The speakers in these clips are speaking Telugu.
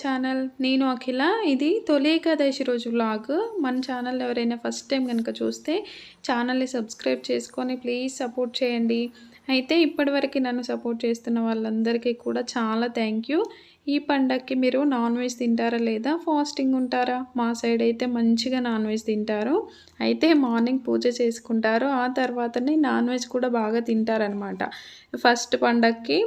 ఛానల్ నేను అఖిల. ఇది తొలి ఏకాదశి రోజు వ్లాగ్ మన ఛానల్ ఎవరైనా ఫస్ట్ టైం కనుక చూస్తే ఛానల్ని సబ్స్క్రైబ్ చేసుకొని ప్లీజ్ సపోర్ట్ చేయండి. అయితే ఇప్పటివరకు నన్ను సపోర్ట్ చేస్తున్న వాళ్ళందరికీ కూడా చాలా థ్యాంక్ యూ ఈ పండగకి మీరు నాన్ వెజ్ తింటారా లేదా? ఫాస్టింగ్ ఉంటారా? మా సైడ్ అయితే మంచిగా నాన్ వెజ్ తింటారు. అయితే మార్నింగ్ పూజ చేసుకుంటారు. ఆ తర్వాతనే నాన్ వెజ్ కూడా బాగా తింటారనమాట ఫస్ట్ పండగకి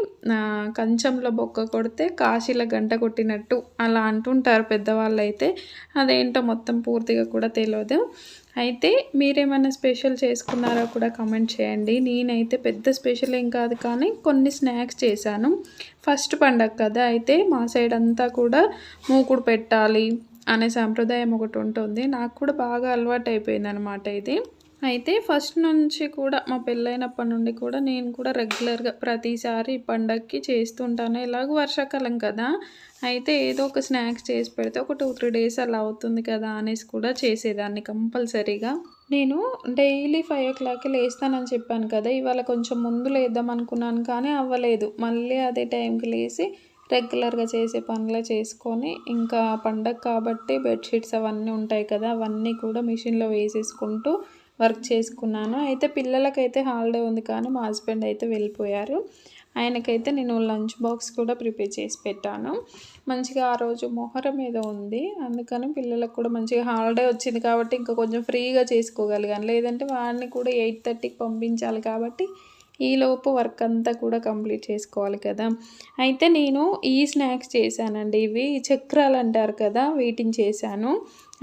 కంచంలో బొక్క కొడితే కాశీల గంట కొట్టినట్టు అలా అంటుంటారు పెద్దవాళ్ళు అయితే అదేంటో మొత్తం పూర్తిగా కూడా తెలియదు అయితే మీరేమైనా స్పెషల్ చేసుకున్నారో కూడా కమెంట్ చేయండి. నేనైతే పెద్ద స్పెషల్ ఏం కాదు కానీ కొన్ని స్నాక్స్ చేశాను. ఫస్ట్ పండగ కదా అయితే మా సైడ్ అంతా కూడా మూకుడు పెట్టాలి అనే సాంప్రదాయం ఒకటి ఉంటుంది. నాకు కూడా బాగా అలవాటు అయిపోయింది అనమాట ఇది. అయితే ఫస్ట్ నుంచి కూడా మా పెళ్ళైనప్పటి నుండి కూడా నేను కూడా రెగ్యులర్గా ప్రతిసారి పండగకి చేస్తుంటాను. ఎలాగో వర్షాకాలం కదా అయితే ఏదో ఒక స్నాక్స్ చేసి పెడితే ఒక టూ త్రీ డేస్ అలా అవుతుంది కదా అనేసి కూడా చేసేదాన్ని కంపల్సరీగా. నేను డైలీ ఫైవ్ ఓ క్లాక్కి లేస్తానని చెప్పాను కదా ఇవాళ కొంచెం ముందు లేద్దాం అనుకున్నాను కానీ అవ్వలేదు. మళ్ళీ అదే టైంకి లేచి రెగ్యులర్గా చేసే పనులు చేసుకొని ఇంకా పండగ కాబట్టి బెడ్షీట్స్ అవన్నీ ఉంటాయి కదా అవన్నీ కూడా మిషన్లో వేసేసుకుంటూ వర్క్ చేసుకున్నాను. అయితే పిల్లలకైతే హాలిడే ఉంది కానీ మా హస్బెండ్ అయితే వెళ్ళిపోయారు. ఆయనకైతే నేను లంచ్ బాక్స్ కూడా ప్రిపేర్ చేసి పెట్టాను. మంచిగా ఆ రోజు మొహరం ఏదో ఉంది. అందుకని పిల్లలకు కూడా మంచిగా హాలిడే వచ్చింది కాబట్టి ఇంకా కొంచెం ఫ్రీగా చేసుకోగలిగాను. లేదంటే వాడిని కూడా ఎయిట్ థర్టీకి పంపించాలి కాబట్టి ఈలోపు వర్క్ అంతా కూడా కంప్లీట్ చేసుకోవాలి కదా. అయితే నేను ఈ స్నాక్స్ చేశానండి. ఇవి చక్రాలు అంటారు కదా వీటిని చేశాను.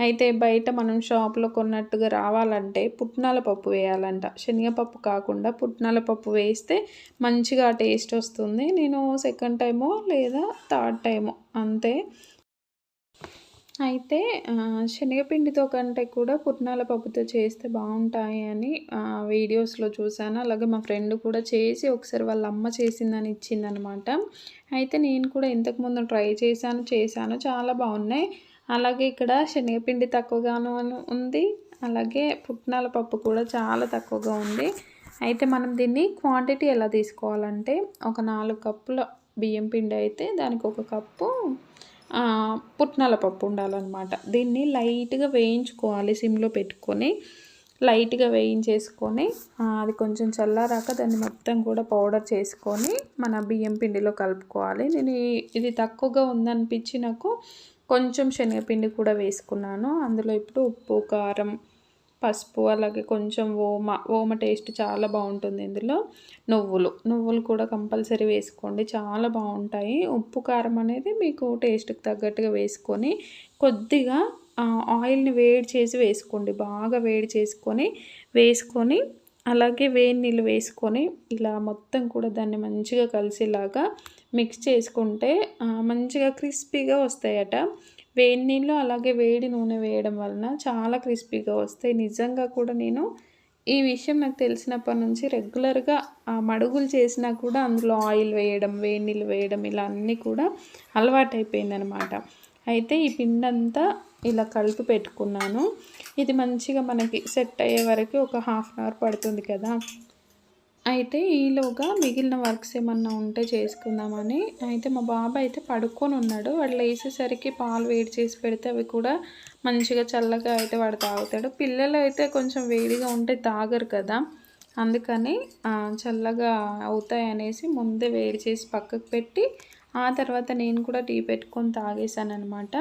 అయితే బయట మనం షాప్లో కొన్నట్టుగా రావాలంటే పుట్నాల పప్పు వేయాలంట. శనగపప్పు కాకుండా పుట్నాల పప్పు వేస్తే మంచిగా టేస్ట్ వస్తుంది. నేను సెకండ్ టైమో లేదా థర్డ్ టైమో అంతే. అయితే శనగపిండితో కంటే కూడా పుట్నాల పప్పుతో చేస్తే బాగుంటాయి అని వీడియోస్లో చూశాను. అలాగే మా ఫ్రెండ్ కూడా చేసి ఒకసారి వాళ్ళ అమ్మ చేసిందని ఇచ్చిందనమాట అయితే నేను కూడా ఇంతకుముందు ట్రై చేశాను చేశాను. చాలా బాగున్నాయి. అలాగే ఇక్కడ శనగపిండి తక్కువగాను ఉంది. అలాగే పుట్నాల పప్పు కూడా చాలా తక్కువగా ఉంది. అయితే మనం దీన్ని క్వాంటిటీ ఎలా తీసుకోవాలంటే ఒక నాలుగు కప్పుల బియ్యం పిండి అయితే దానికి ఒక కప్పు పుట్నాల పప్పు ఉండాలన్నమాట. దీన్ని లైట్గా వేయించుకోవాలి సిమ్లో పెట్టుకొని. లైట్గా వేయించేసుకొని అది కొంచెం చల్లారాక దాన్ని మొత్తం కూడా పౌడర్ చేసుకొని మన బియ్యం పిండిలో కలుపుకోవాలి. నేను ఇది తక్కువగా ఉందనిపించి నాకు కొంచెం శనగపిండి కూడా వేసుకున్నాను. అందులో ఇప్పుడు ఉప్పు కారం పసుపు అలాగే కొంచెం ఓమ ఓమ టేస్ట్ చాలా బాగుంటుంది ఇందులో. నువ్వులు నువ్వులు కూడా కంపల్సరీ వేసుకోండి. చాలా బాగుంటాయి. ఉప్పు కారం అనేది మీకు టేస్ట్కి తగ్గట్టుగా వేసుకొని కొద్దిగా ఆయిల్ని వేడి చేసి వేసుకోండి. బాగా వేడి చేసుకొని వేసుకొని అలాగే వేడి నీళ్ళు వేసుకొని ఇలా మొత్తం కూడా దాన్ని మంచిగా కలిసేలాగా మిక్స్ చేసుకుంటే మంచిగా క్రిస్పీగా వస్తాయట. వేడి నీళ్ళు అలాగే వేడి నూనె వేయడం వలన చాలా క్రిస్పీగా వస్తాయి. నిజంగా కూడా నేను ఈ విషయం నాకు తెలిసినప్పటి నుంచి రెగ్యులర్గా మడుగులు చేసినా కూడా అందులో ఆయిల్ వేయడం వేడి నీళ్ళు వేయడం ఇలా అన్నీ కూడా అలవాటైపోయిందనమాట. అయితే ఈ పిండి అంతా ఇలా కలిపి పెట్టుకున్నాను. ఇది మంచిగా మనకి సెట్ అయ్యే వరకు ఒక హాఫ్ అన్ అవర్ పడుతుంది కదా. అయితే ఈలోగా మిగిలిన వర్క్స్ ఏమన్నా ఉంటే చేసుకుందామని. అయితే మా బాబు అయితే పడుకొని ఉన్నాడు. వాడు లేచేసరికి పాలు వేడి చేసి పెడితే అవి కూడా మంచిగా చల్లగా అయితే వాడు తాగుతాడు. పిల్లలు అయితే కొంచెం వేడిగా ఉంటే తాగరు కదా. అందుకని చల్లగా అవుతాయి అనేసి ముందే వేడి చేసి పక్కకు పెట్టి ఆ తర్వాత నేను కూడా టీ పెట్టుకొని తాగేశాను అనమాట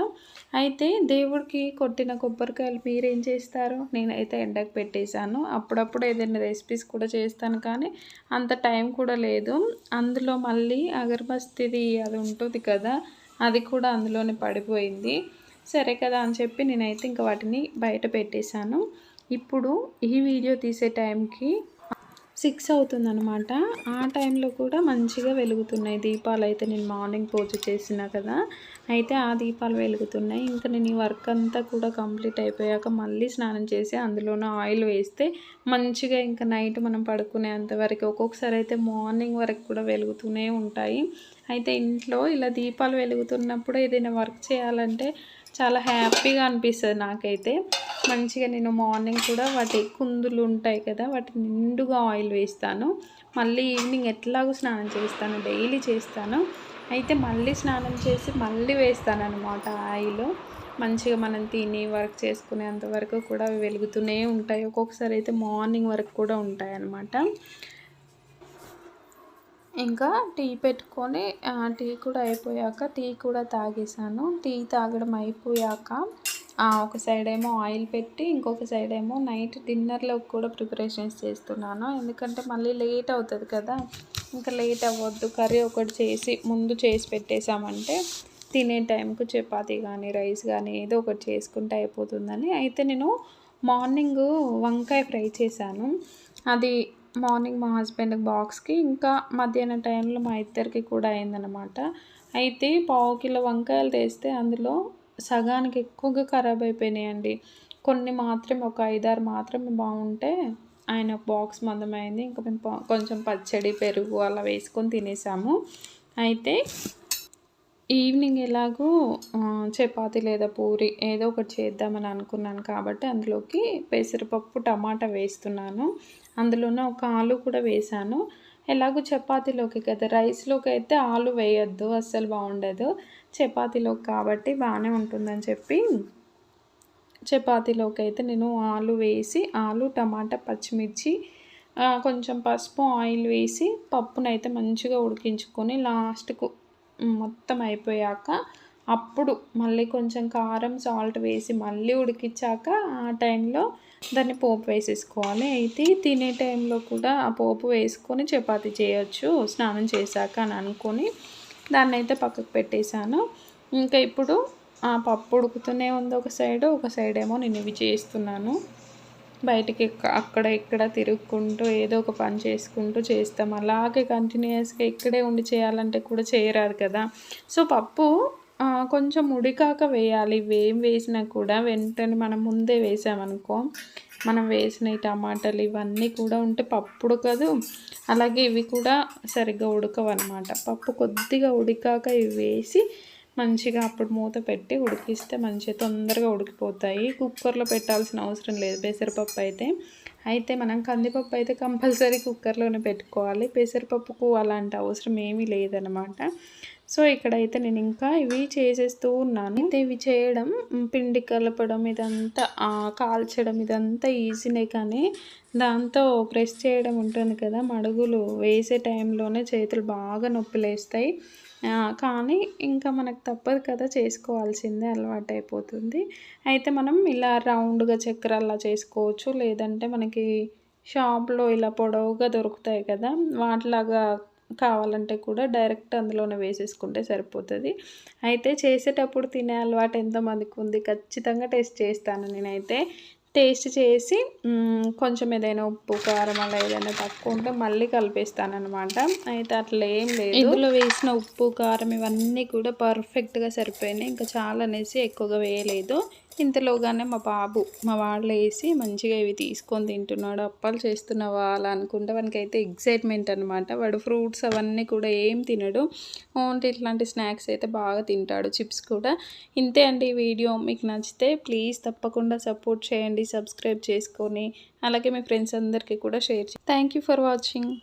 అయితే దేవుడికి కొట్టిన కొబ్బరికాయలు మీరేం చేస్తారు? నేనైతే ఎండకు పెట్టేశాను. అప్పుడప్పుడు ఏదైనా రెసిపీస్ కూడా చేస్తాను కానీ అంత టైం కూడా లేదు. అందులో మళ్ళీ అగర్బస్తిది అది ఉంటుంది కదా అది కూడా అందులోనే పడిపోయింది. సరే కదా అని చెప్పి నేనైతే ఇంకా వాటిని బయట పెట్టేశాను. ఇప్పుడు ఈ వీడియో తీసే టైంకి సిక్స్ అవుతుందనమాట ఆ టైంలో కూడా మంచిగా వెలుగుతున్నాయి. దీపాలు అయితే నేను మార్నింగ్ పూజ చేసిన కదా అయితే ఆ దీపాలు వెలుగుతున్నాయి. ఇంకా నేను ఈ వర్క్ అంతా కూడా కంప్లీట్ అయిపోయాక మళ్ళీ స్నానం చేసి అందులోనూ ఆయిల్ వేస్తే మంచిగా ఇంకా నైట్ మనం పడుకునేంత వరకు ఒక్కొక్కసారి అయితే మార్నింగ్ వరకు కూడా వెలుగుతూనే ఉంటాయి. అయితే ఇంట్లో ఇలా దీపాలు వెలుగుతున్నప్పుడు ఏదైనా వర్క్ చేయాలంటే చాలా హ్యాపీగా అనిపిస్తుంది నాకైతే. మంచిగా నేను మార్నింగ్ కూడా వాటి కుందులు ఉంటాయి కదా వాటి నిండుగా ఆయిల్ వేస్తాను. మళ్ళీ ఈవినింగ్ ఎట్లాగో స్నానం చేస్తాను డైలీ చేస్తాను. అయితే మళ్ళీ స్నానం చేసి మళ్ళీ వేస్తాను అనమాట ఆయిల్. మంచిగా మనం తిని వర్క్ చేసుకునేంత వరకు కూడా అవి వెలుగుతూనే ఉంటాయి. ఒక్కొక్కసారి అయితే మార్నింగ్ వరకు కూడా ఉంటాయి అన్నమాట ఇంకా టీ పెట్టుకొని టీ కూడా అయిపోయాక టీ కూడా తాగేసాను టీ తాగడం అయిపోయాక ఒక సైడ్ ఏమో ఆయిల్ పెట్టి ఇంకొక సైడ్ ఏమో నైట్ డిన్నర్లో కూడా ప్రిపరేషన్స్ చేస్తున్నాను. ఎందుకంటే మళ్ళీ లేట్ అవుతుంది కదా ఇంకా లేట్ అవ్వద్దు. కర్రీ ఒకటి చేసి ముందు చేసి పెట్టేశామంటే తినే టైంకు చపాతి కానీ రైస్ కానీ ఏదో ఒకటి చేసుకుంటే అయిపోతుందని. అయితే నేను మార్నింగ్ వంకాయ ఫ్రై చేశాను. అది మార్నింగ్ మా హస్బెండ్ బాక్స్కి ఇంకా మధ్యాహ్నం టైంలో మా ఇద్దరికి కూడా అయిందనమాట అయితే పావు కిలో వంకాయలు తెస్తే అందులో సగానికి ఎక్కువగా ఖరాబ్ అయిపోయినాయండి. కొన్ని మాత్రమే ఒక ఐదారు మాత్రమే బాగుంటే ఆయన బాక్స్ మందమైంది. ఇంకా మేము కొంచెం పచ్చడి పెరుగు అలా వేసుకొని తినేసాము. అయితే ఈవినింగ్ ఎలాగో చపాతి లేదా పూరి ఏదో ఒకటి చేద్దామని అనుకున్నాను కాబట్టి అందులోకి పెసరపప్పు టమాటా వేస్తున్నాను. అందులోనే ఒక ఆలు కూడా వేసాను ఎలాగో చపాతీలోకి కదా రైస్లోకి అయితే ఆలు వేయొద్దు అస్సలు బాగుండదు. చపాతీలోకి కాబట్టి బాగానే ఉంటుందని చెప్పి చపాతీలోకి అయితే నేను ఆలు వేసి ఆలు టమాటా పచ్చిమిర్చి కొంచెం పసుపు ఆయిల్ వేసి పప్పునైతే మంచిగా ఉడికించుకొని లాస్ట్కు మొత్తం అయిపోయాక అప్పుడు మళ్ళీ కొంచెం కారం సాల్ట్ వేసి మళ్ళీ ఉడికించాక ఆ టైంలో దాన్ని పోపు వేసేసుకోవాలి. అయితే తినే టైంలో కూడా ఆ పోపు వేసుకొని చపాతి చేయొచ్చు స్నానం చేశాక అని అనుకొని దాన్ని అయితే పక్కకు పెట్టేశాను. ఇంకా ఇప్పుడు ఆ పప్పు ఉడుకుతూనే ఉంది ఒక సైడ్ ఒక సైడ్ ఏమో నేను ఇవి చేస్తున్నాను. బయటికి అక్కడ ఇక్కడ తిరుగుకుంటూ ఏదో ఒక పని చేసుకుంటూ చేస్తాం. అలాగే కంటిన్యూస్గా ఇక్కడే ఉండి చేయాలంటే కూడా చేయరాదు కదా. సో పప్పు కొంచెం ఉడికాక వేయాలి. ఇవేం వేసినా కూడా వెంటనే మనం ముందే వేసామనుకో మనం వేసిన టమాటాలు ఇవన్నీ కూడా ఉంటే పప్పు ఉడకదు అలాగే ఇవి కూడా సరిగ్గా ఉడకవు అనమాట పప్పు కొద్దిగా ఉడికాక ఇవి వేసి మంచిగా అప్పుడు మూత పెట్టి ఉడికిస్తే మంచిగా తొందరగా ఉడికిపోతాయి. కుక్కర్లో పెట్టాల్సిన అవసరం లేదు. పెసరపప్పు అయితే. అయితే మనం కందిపప్పు అయితే కంపల్సరీ కుక్కర్లోనే పెట్టుకోవాలి. పెసరపప్పుకు అలాంటి అవసరం ఏమీ లేదనమాట సో ఇక్కడైతే నేను ఇంకా ఇవి చేసేస్తూ ఉన్నాను. అయితే ఇవి చేయడం పిండి కలపడం ఇదంతా కాల్చడం ఇదంతా ఈజీనే కానీ దాంతో ప్రెస్ చేయడం ఉంటుంది కదా. మడుగులు వేసే టైంలోనే చేతులు బాగా నొప్పి లేస్తాయి కానీ ఇంకా మనకు తప్పదు కదా చేసుకోవాల్సిందే అలవాటు అయిపోతుంది అయితే మనం ఇలా రౌండ్గా చక్రాల్లా చేసుకోవచ్చు. లేదంటే మనకి షాప్లో ఇలా పొడవుగా దొరుకుతాయి కదా వాటిలాగా కావాలంటే కూడా డైరెక్ట్ అందులోనే వేసేసుకుంటే సరిపోతుంది. అయితే చేసేటప్పుడు తినే అలవాటు ఎంతమందికి ఉంది. ఖచ్చితంగా టేస్ట్ చేస్తాను నేనైతే. టేస్ట్ చేసి కొంచెం ఏదైనా ఉప్పు కారం అలా ఏదైనా తక్కువ ఉంటే మళ్ళీ కలిపేస్తాను అనమాట అయితే అట్లా ఏం లేదు. ఇందులో వేసిన ఉప్పు కారం ఇవన్నీ కూడా పర్ఫెక్ట్గా సరిపోయినాయి. ఇంకా చాలా అనేసి ఎక్కువగా వేయలేదు. ఇంతలోగానే మా బాబు మా వాళ్ళు వేసి మంచిగా ఇవి తీసుకొని తింటున్నాడు. అప్పాలు చేస్తున్నావా అలా అనుకుంటే వానికైతే ఎగ్జైట్మెంట్ అనమాట వాడు ఫ్రూట్స్ అవన్నీ కూడా ఏం తినడు. ఓన్లీ ఇట్లాంటి స్నాక్స్ అయితే బాగా తింటాడు. చిప్స్ కూడా. ఇంతే అండి వీడియో. మీకు నచ్చితే ప్లీజ్ తప్పకుండా సపోర్ట్ చేయండి సబ్స్క్రైబ్ చేసుకొని. అలాగే మీ ఫ్రెండ్స్ అందరికీ కూడా షేర్ చేయండి థ్యాంక్ ఫర్ వాచింగ్